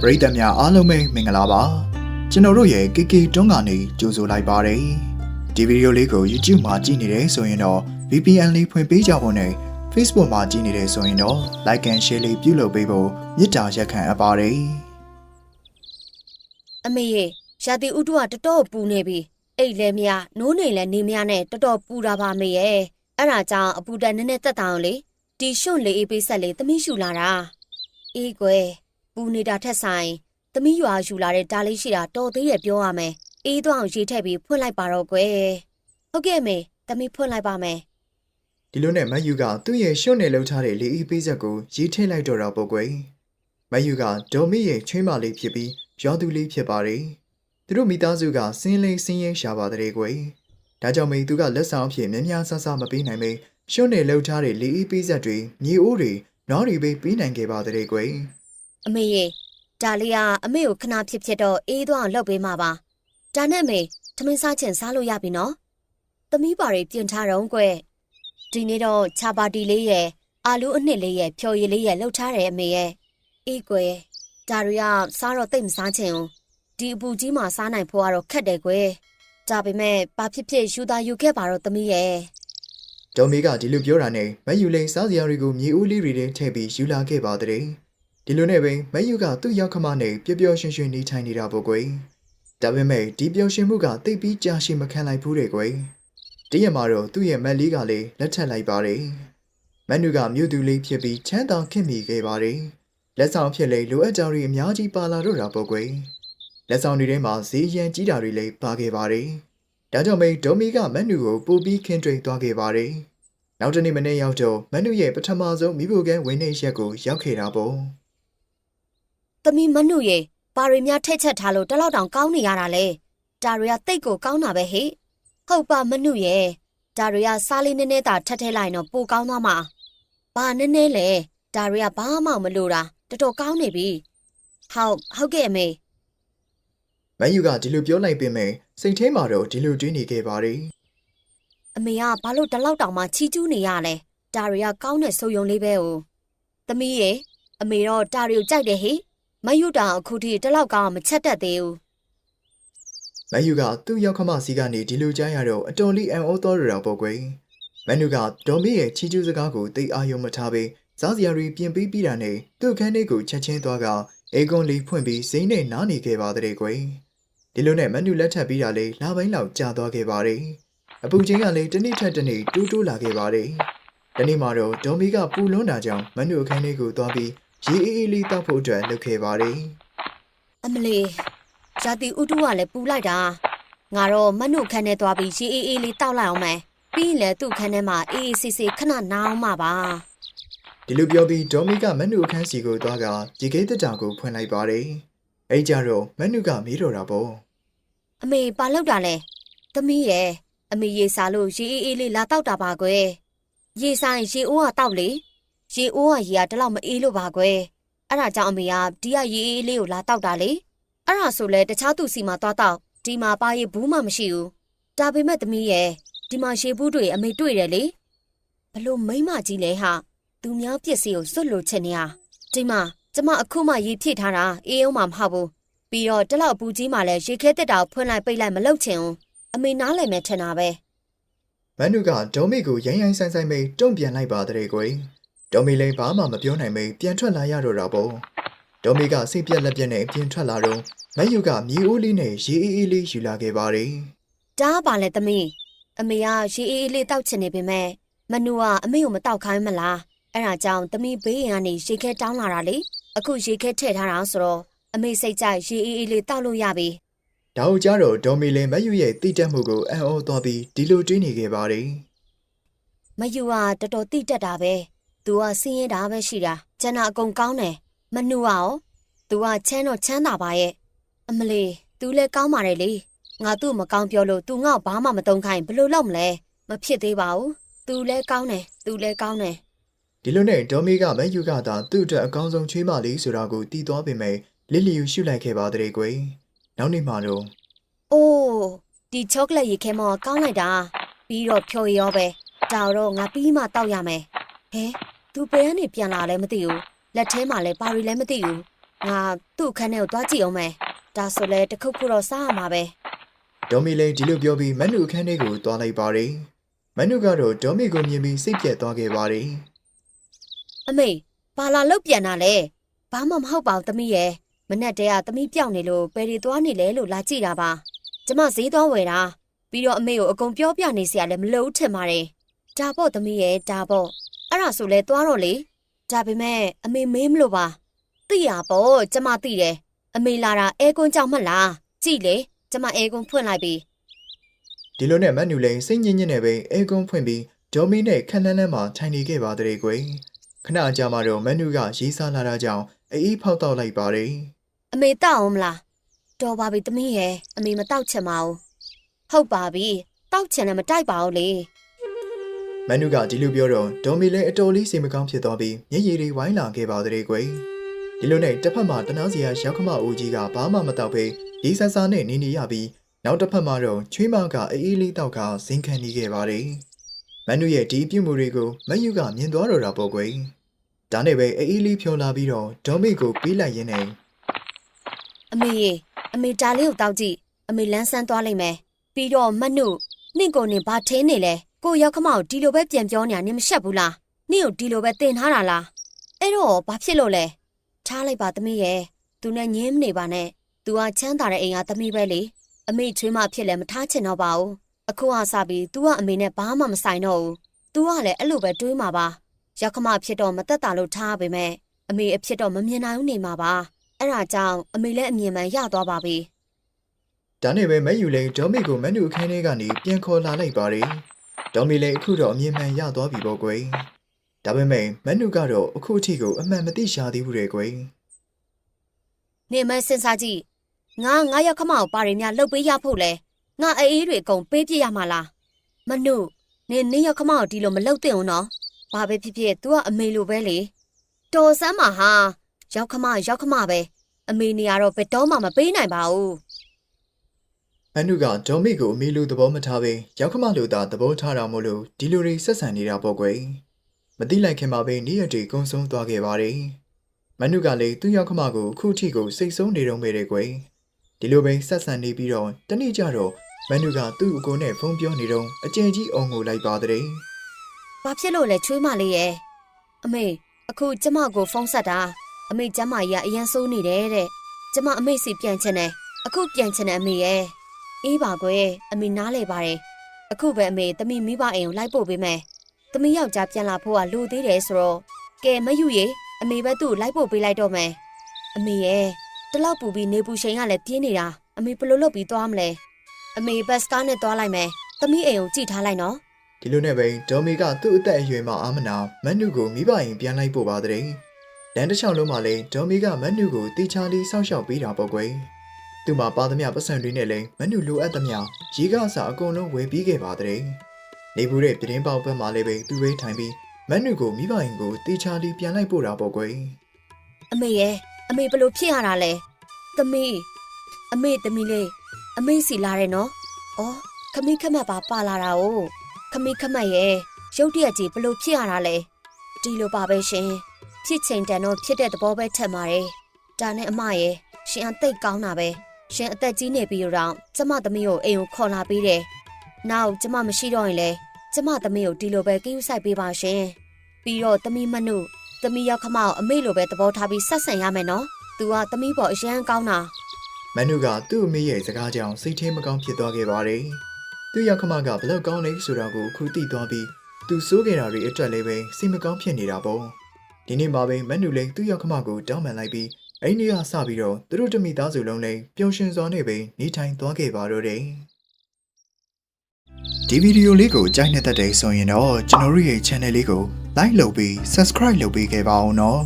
ပရိသတ်များအားလုံးပဲမင်္ဂလာပါကျွန်တော်တို့ရဲ့ KK တွန်းကနေကြိုဆိုလိုက်ပါတယ်ဒီဗီဒီယိုလေးကို YouTube မှာကြည့်နေတယ်ဆိုရင်တော့ VPN လေးဖွင့်ပေးကြဖို့နဲ့ Facebook မှာကြည့်နေတယ်ဆိုရင်တော့ Like and Share လေးပြုလုပ်ပေးဖို့မေတ္တာရက်ခံအပ်ပါတယ်အမေရေရာသီဥတုကတော်တော်ပူနေပြီအိတ်လည်းမရနိုးနေလည်းနေမရနဲ့တော်တော်ပူတာပါအမေရဲ့အဲ့ဒါကြောင့်အပူတန်နည်းနည်းတက်တာအောင်လေတီရှွန့်လေးအေးပေးဆက်လေးသမီးရှူလာတာအေးကွယ် ပူနေတာထက်ဆိုင်သမီးရွာရှူလာတဲ့ဒါလေးရှိတာတော်သေးရဲ့ပြောရမယ်အေးသွားအောင်ရေထည့်ပြီးဖွင့်လိုက်ပါတော့ကွယ်ဟုတ်ကဲ့အမေသမီးဖွင့်လိုက်ပါမယ်ဒီလိုနဲ့မတ်ယူကသူ့ရဲ့ရှုံ့နေလှုပ်ထားတဲ့လေအီးပေးဆက်ကိုရေးထည့်လိုက်တော့တာပေါ့ကွယ်မတ်ယူကဒေါ်မီရဲ့ချွေးမလေးဖြစ်ပြီးရောသူလေးဖြစ်ပါတယ်သူတို့မိသားစုကစင်းလေးစင်းရဲရှာပါတဲ့ကွယ်ဒါကြောင့်မေသူကလက်ဆောင်အဖြစ်များများဆဆမပေးနိုင်မေရှုံ့နေလှုပ်ထားတဲ့လေအီးပေးဆက်တွေမြေအိုးတွေနောက်တွေပဲပေးနိုင်ခဲ့ပါတဲ့ကွယ် အမေရေဒါလေးကအမေကိုခဏဖြစ်ဖြစ်တော့အေးသွားအောင်လုပ်ပေးမှာပါဒါနဲ့အမေသမင်းစားချင်စားလို့ရပြီနော်သမီးပါတွေပြင်ထားတော့ကွယ်ဒီနေ့တော့ချာပါတီလေးရဲ့အာလူအနှစ်လေးရဲ့ဖြော်ရည်လေးရဲ့လှုပ်ထားတယ်အမေရဲ့အေးကွယ်ဒါတွေကစားတော့တိတ်မစားချင်ဘူးဒီအပူကြီးမှာစားနိုင်ဖို့ကတော့ခက်တယ်ကွယ်ဒါပေမဲ့ဘာဖြစ်ဖြစ်ယူသားယူခဲ့ပါတော့သမီးရဲ့ဒေါ်မီကဒီလိုပြောတာနဲ့မတ်ယူလိန်စားစရာတွေကိုမြေဦးလေးတွေထဲထည့်ပြီးယူလာခဲ့ပါတဲ့ ဒီလိုနဲ့ပဲမတ်ယူကသူ့ရောက်ခမနဲ့ပျော်ပျော်ရွှင်ရွှင်နေထိုင်နေတာပေါ့ကွယ်ဒါပေမဲ့ဒီပျော်ရွှင်မှုကတိတ်ပြီးကြာရှည်မခံလိုက်ဘူးတဲ့ကွယ်တရက်မှာတော့သူ့ရဲ့မက်လေးကလည်းလက်ထပ်လိုက်ပါတယ်မန်နူကမြို့သူလေးဖြစ်ပြီးချမ်းသာခင်မိခဲ့ပါတယ်လက်ဆောင်ဖြစ်လေလိုအပ်ကြောင်းတွေအများကြီးပါလာတော့တာပေါ့ကွယ်လက်ဆောင်တွေထဲမှာဈေးရန်ကြီးတာတွေလည်းပါခဲ့ပါတယ်ဒါကြောင့်မိဒေါ်မီကမန်နူကိုပို့ပြီးခင်းတွင်သွားခဲ့ပါတယ်နောက်တနေ့မနေ့ရောက်တော့မနုရဲ့ပထမဆုံးမိဖို့ကန်းဝင်းနေရက်ကိုရောက်ခဲ့တာပေါ့ သမီးမနှုတ်ရေဘာတွေများထည့်ချက်ထားလို့တလောက်တောင်ကောင်းနေရတာလဲဒါတွေကတိတ်ကိုကောင်းတာပဲဟေ့ဟုတ်ပါမနှုတ်ရေဒါတွေကစားလေးနည်းနည်းသာထက်ထဲလိုက်တော့ပိုကောင်းသွားမှာဘာနည်းနည်းလဲဒါတွေကဘာမှမလို့တာတော်တော်ကောင်းနေပြီဟုတ်ဟုတ်ကဲ့အမေမန်ယူကဒီလိုပြောလိုက်ပေမဲ့စိတ်ထဲမှာတော့ဒီလိုတွေးနေခဲ့ပါတယ်အမေကဘာလို့တလောက်တောင်မှချီကျူးနေရလဲဒါတွေကကောင်းတဲ့စုံယုံလေးပဲ哦သမီးရေအမေတော့ဒါတွေကိုကြိုက်တယ်ဟေ့ မယူတာအခုထိတလောက်ကောင်းအောင်မချက်တတ်သေးဘူးမန်ယူကသူ့ရောက်ခမစီကနေဒီလိုကြားရတော့အတော်လေးအံ့ဩသွားရတာပေါ့ကွယ်မန်ယူကဒေါ်မီရဲ့ချီကျူးစကားကိုသိအာယုံမထားဘဲစားစရာတွေပြင်ပေးပြီးတာနဲ့သူ့ခန်းလေးကိုချက်ချင်းသွားကအေကွန်လေးဖွင့်ပြီးစိမ့်နဲ့နားနေခဲ့ပါတဲ့ကွယ်ဒီလိုနဲ့မန်ယူလက်ထပ်ပြီးတာလေလာပိုင်းလောက်ကြာသွားခဲ့ပါတယ်အပူချင်းကလည်းတစ်နေ့ထက်တစ်နေ့တိုးတိုးလာခဲ့ပါတယ်။ဒီနေ့မှာတော့ဒေါ်မီကပူလွန်းတာကြောင့်မနုအခန်းလေးကိုသွားပြီး ရေအေးအေးလေးတောက်ဖို့အတွက်လုပ်ခဲ့ပါတယ်အမလီဇာတိဥတုကလည်းပူလိုက်တာငါတော့မနှုတ်ခန်းထဲသွားပြီးရေအေးအေးလေးတောက်လိုက်အောင်မယ်ပြီးရင်လည်းသူ့ခန်းထဲမှာအေးအေးဆေးဆေးခဏနားအောင်မှာပါ။ဒီလိုပြောပြီးဒေါ်မီကမနုအခန်းစီကိုသွားကရေခဲတက်တာကိုဖွင့်လိုက်ပါတယ်။အဲကြတော့မနုကမေးတော့တာပေါ့အမေပါလောက်တာလဲသမီးရဲ့အမေရေစားလို့ရေအေးအေးလေးလာတောက်တာပါကွယ်ရေဆိုင်ရေအိုးကတောက်လေ ရေအိုးကရေကတလောက်မအေးလို့ပါကွယ်အဲ့ဒါကြောင့်အမေကဒီကရေအေးလေးကိုလာတောက်တာလေအဲ့ဒါဆိုလဲတခြားသူစီမှာသွားတောက်ဒီမှာပါရေဘူးမှမရှိဘူးဒါပေမဲ့သမီးရဲ့ဒီမှာရေဘူးတွေအမေတွေ့တယ်လေဘလို့မိမ့်မကြီးလဲဟာသူများပစ္စည်းကိုစွတ်လို့ချင်နေဟာဒီမှာကျမအခုမှရေဖြည့်ထားတာအေးအောင်မှမဟုတ်ဘူးပြီးတော့တလောက်ပူကြီးမှလည်းရေခဲတက်တာကိုဖွင့်လိုက်ပိတ်လိုက်မလုပ်ချင်ဘူးအမေနားလည်မယ်ထင်တာပဲ။မနုကဒေါ်မီကိုရိုင်းရိုင်းဆိုင်ဆိုင်မိတုံ့ပြန်လိုက်ပါတဲ့ကွယ်။ ဒေါ်မီလည်းဘာမှမပြောနိုင်မိပြန်ထွက်လာရတော့တာပေါ့။ဒေါ်မီကစိတ်ပြက်လက်ပြက်နဲ့ပြန်ထွက်လာတော့မယူကမြေအိုးလေးနဲ့ရေအေးအေးလေးယူလာခဲ့ပါတယ်။ဒါကပါလေသမီးအမေကရေအေးအေးလေးတောက်ချင်နေပေမဲ့မနူကအမေကိုမတောက်ခိုင်းမလားအဲ့ဒါကြောင့်သမီးဘေးရင်ကနေရေခဲတောင်းလာတာလေအခုရေခဲထည့်ထားတာဆိုတော့အမေစိတ်ကြိုက်ရေအေးအေးလေးတောက်လို့ရပြီဒါဟုတ်ကြတော့ဒေါ်မီလင်မယူရဲ့တိတက်မှုကိုအံ့ဩသွားပြီးဒီလိုတွေးနေခဲ့ပါတယ်မယူကတော်တော်တိတက်တာပဲ သူကစင်းရဲတာပဲရှိတာကျန်တာအကုန်ကောင်းတယ်မနူကရောသူကချမ်းတော့ချမ်းသာပါရဲ့အမလီသူလည်းကောင်းပါတယ်လေငါသူ့မကောင်းပြောလို့သူငါ့ကိုဘာမှမတုံးခိုင်းဘယ်လိုလုပ်မလဲမဖြစ်သေးပါဘူးသူလည်းကောင်းတယ်သူလည်းကောင်းတယ်။ဒီလိုနဲ့ဒေါ်မီကမယူကသာသူ့အတွက်အကောင်းဆုံးချွေးမလေးဆိုတာကိုတီးသွားပေမဲ့လီလီယူရှုလိုက်ခဲ့ပါတဲ့ကွယ်။နောက်နေ့မှတော့။အိုးဒီချောကလက်ရေခဲမောကောင်းလိုက်တာ။ပြီးတော့ဖြော်ရောပဲ။ဒါတော့ငါပြီးမှတောက်ရမယ်။ဟဲ သူဘယ်ကနေပြန်လာလဲမသိဘူး။လက်ထဲမှာလည်းပါရီလည်းမသိဘူး။ငါသူ့အခန်းထဲကိုသွားကြည့်အောင်မယ်ဒါဆိုလဲတစ်ခုခုတော့စားရမှာပဲဒေါ်မီလိန်ဒီလိုပြောပြီးမန်နုအခန်းထဲကိုသွားလိုက်ပါတယ်မန်နုကတော့ဒေါ်မီကိုမြင်ပြီးစိတ်ပြက်သွားခဲ့ပါတယ်အမေဘာလာလောက်ပြန်တာလဲဘာမှမဟုတ်ပါဘူးသမီးရဲ့မနဲ့တဲကသမီးပြောင်းနေလို့ပယ်ရီသွားနေလဲလို့လာကြည့်တာပါကျမဈေးသွားဝယ်တာပြီးတော့အမေကိုအကုန်ပြောပြနေစရာလည်းမလိုဘူးထင်ပါတယ်ဒါပေါ့သမီးရဲ့ဒါပေါ့ အဲ့ဒါဆိုလဲသွားတော့လေဒါပေမဲ့အမေမေးမလို့ပါသိရပေါ့ကျမသိတယ်အမေလာတာအဲကွန်းကြောက်မှတ်လားကြည့်လေကျမအဲကွန်းဖွင့်လိုက်ပြီဒီလိုနဲ့မန်နုလိန်စိတ်ညစ်ညစ်နဲ့ပဲအဲကွန်းဖွင့်ပြီးဒေါ်မီနဲ့ခန်းလန်းလန်းမှာထိုင်နေခဲ့ပါတဲ့ကွယ်ခဏကြာမှတော့မန်နုကရေးစားလာတာကြောင့်အေးဖောက်တော့လိုက်ပါတယ်အမေတောက်အောင်မလားတော်ပါပြီသမီးရဲ့အမေမတောက်ချင်ပါဘူးဟုတ်ပါပြီတောက်ချင်လည်းမတိုက်ပါဘူးလေ မန်နုကဒီလိုပြောတော့ဒေါ်မီလည်းအတော်လေးစိတ်မကောင်းဖြစ်သွားပြီးမျက်ရည်တွေဝိုင်းလာခဲ့ပါတဲ့ကွယ်ဒီလိုနဲ့တစ်ဖက်မှာတနာစီယာရောက်ခမအိုကြီးကဘာမှမတောက်ပဲဒီဆဆာနဲ့နေနေရပြီးနောက်တစ်ဖက်မှာတော့ချွေးမကအေးအေးလေးတောက်ကဇင်းခံနေခဲ့ပါတယ်မန်နုရဲ့ဒီပြုမှုတွေကိုမယူကမြင်သွားတော့တာပေါ့ကွယ်ဒါနဲ့ပဲအေးအေးလေးဖြောလာပြီးတော့ဒေါ်မီကိုပေးလိုက်ရင်းနဲ့အမေရေအမေဒါလေးကိုတောက်ကြည့်အမေလန်းဆန်းသွားလိမ့်မယ်ပြီးတော့မနှုတ်နင့်ကိုနင်ဘာထင်းနေလဲ ကိုရောက်ခမောက်ဒီလိုပဲပြန်ပြောနေတာနင်မရှက်ဘူးလားနင့်ကိုဒီလိုပဲတင်ထားတာလားအဲ့တော့ဘာဖြစ်လို့လဲထားလိုက်ပါသမီးရဲ့သူနဲ့ညင်းမနေပါနဲ့သူကချမ်းသာတဲ့အိမ်ကသမီးပဲလေအမေချွေးမဖြစ်လဲမထားချင်တော့ပါဘူးအခုကစပြီး तू ကအမေနဲ့ဘာမှမဆိုင်တော့ဘူး तू ကလည်းအဲ့လိုပဲတွေးမှာပါရောက်ခမဖြစ်တော့မသက်တာလို့ထားပါပဲအမေအဖြစ်တော့မမြင်နိုင်ဘူးနေမှာပါအဲ့ဒါကြောင့်အမေလည်းအမြင်မှန်ရသွားပါပြီဒါနဲ့ပဲမယူလိန်ဒေါ်မီကိုမန်နုအခန်းထဲကနေပြန်ခေါ်လာလိုက်ပါတယ် ဒေါ်မီလည်းအခုတော့အမြင်မှန်ရသွားပြီပေါ့ကွယ်ဒါပေမဲ့မန်နုကတော့အခုအထိကိုအမှန်မသိရှာသေးဘူးတဲ့ကွယ်။နေမစဉ်းစားကြည့်။ငါငါရောက်ခမောက်ပါရီများလှုပ်ပေးရဖို့လဲ။ငါအေးအေးတွေအကုန်ပေးပြရမှာလား။မနုနေနေရောက်ခမောက်ဒီလိုမလှုပ်သင့်ဘူးနော်။ဘာပဲဖြစ်ဖြစ် तू ကအမေလိုပဲလေ။တော်စမ်းပါဟာ။ရောက်ခမရောက်ခမပဲ။အမေနေရတော့ဘယ်တော့မှမပေးနိုင်ပါဘူး မန်နုကဒေါ်မီကိုအမီလိုသဘောမထားပဲရောက်ခမလိုသာသဘောထားတာမို့လို့ဒီလိုတွေဆက်ဆံနေတာပေါ့ကွယ်မသိလိုက်ခင်မှာပဲနေ့ရက်တွေကုန်းဆုံးသွားခဲ့ပါတယ်မန်နုကလည်းသူ့ရောက်ခမကိုအခုအထိကိုစိတ်ဆုံးနေတော့မဲ့တဲ့ကွယ်ဒီလိုပဲဆက်ဆံနေပြီးတော့တနေ့ကျတော့မန်နုကသူ့အကိုနဲ့ဖုန်းပြောနေတော့အကျဉ်ကြီးအောင်ကိုလိုက်ပါတဲ့။ဘာဖြစ်လို့လဲချွေးမလေးရဲ့။အမေအခုကျမကိုဖုန်းဆက်တာ။အမေကျမကြီးကအရန်ဆိုးနေတယ်တဲ့။ကျမအမေစီပြန်ချင်တယ်။အခုပြန်ချင်တယ်အမေရဲ့။ အေးပါကွယ်အမေနားလဲပါတယ်။အခုပဲအမေတမိမိဘအိမ်ကိုလိုက်ပို့ပေးမယ်။တမိယောက်ျားပြန်လာဖို့ကလိုသေးတယ်ဆိုတော့ကဲမယူရေအမေပဲသူ့ကိုလိုက်ပို့ပေးလိုက်တော့မယ်။အမေရဲ့တလောက်ပူပြီးနေပူချိန်ကလည်းပြင်းနေတာအမေဘယ်လိုလုပ်ပြီးသွားမလဲ။အမေဘတ်စကားနဲ့သွားလိုက်မယ်။တမိအိမ်ကိုကြည့်ထားလိုက်နော်။ဒီလိုနဲ့ပဲဒေါ်မီကသူ့အသက်အရွယ်မှာအာမနာမန်နုကိုမိဘရင်ပြန်လိုက်ပို့ပါတဲ့လမ်းတစ်လျှောက်လုံးမှာလည်းဒေါ်မီကမန်နုကိုတေချာလေးစောင့်ရှောက်ပေးတာပေါ့ကွယ် သူ့မှာပါသမျှပတ်စံတွေနဲ့လည်းမန်နုလိုအပ်သမျှရေကစားအကုန်လုံးဝယ်ပြီးခဲ့ပါတဲ့နေဘူးတဲ့ပြတင်းပေါက်ဘက်မှာလည်းပဲသူပဲထိုင်ပြီးမန်နုကိုမိဘရင်ကိုတေချာလေးပြန်လိုက်ပို့တာပေါ့ကွယ်အမေရဲ့အမေဘယ်လိုဖြစ်ရတာလဲသမီးအမေသမီးလေးအမေစီလာတယ်နော်ဩခမီးခမတ်ပါပါလာတာ哦ခမီးခမတ်ရဲ့ရုတ်တရက်ကြီးဘယ်လိုဖြစ်ရတာလဲဒီလိုပါပဲရှင်ဖြစ်ချိန်တန်တော့ဖြစ်တဲ့သဘောပဲထက်ပါတယ်ဒါနဲ့အမရဲ့ရှင်အသိတ်ကောင်းတာပဲ ရှင်အသက်ကြီးနေပြီးတော့ကျမသမီးကိုအိမ်ကိုခေါ်လာပေးတယ်နောက်ကျမမရှိတော့ရင်လေကျမသမီးကိုဒီလိုပဲကိယူဆိုင်ပေးပါရှင်ပြီးတော့သမီးမနုသမီးရောက်ခမအောင်အမေလိုပဲသဘောထားပြီးဆက်ဆံရမယ်နော်။ तू ကသမီးပေါ်အရန်ကောင်းတာမန်နုကသူ့အမေရဲ့စကားကြောင့်စိတ်ထဲမကောင်းဖြစ်သွားခဲ့ပါတယ်သူ့ရောက်ခမကဘယ်လောက်ကောင်းလဲဆိုတာကိုအခုသိသွားပြီးသူစိုးခဲ့တာတွေအတွက်လည်းပဲစိတ်မကောင်းဖြစ်နေတာပေါ့ဒီနေ့မှာပဲမန်နုလည်းသူ့ရောက်ခမကိုတောင်းပန်လိုက်ပြီး အဲ့ဒီကစပြီးတော့သူတို့တမိသားစုလုံးလည်းပျော်ရွှင်စွာနဲ့ပဲနေထိုင်သွားခဲ့ပါတော့တယ်ဒီဗီဒီယိုလေးကိုကြိုက်နေတဲ့တဲ့ဆိုရင်တော့ကျွန်တော်တို့ရဲ့ channel လေးကို like လုပ်ပြီး subscribe လုပ်ပေးခဲ့ပါအောင်နော်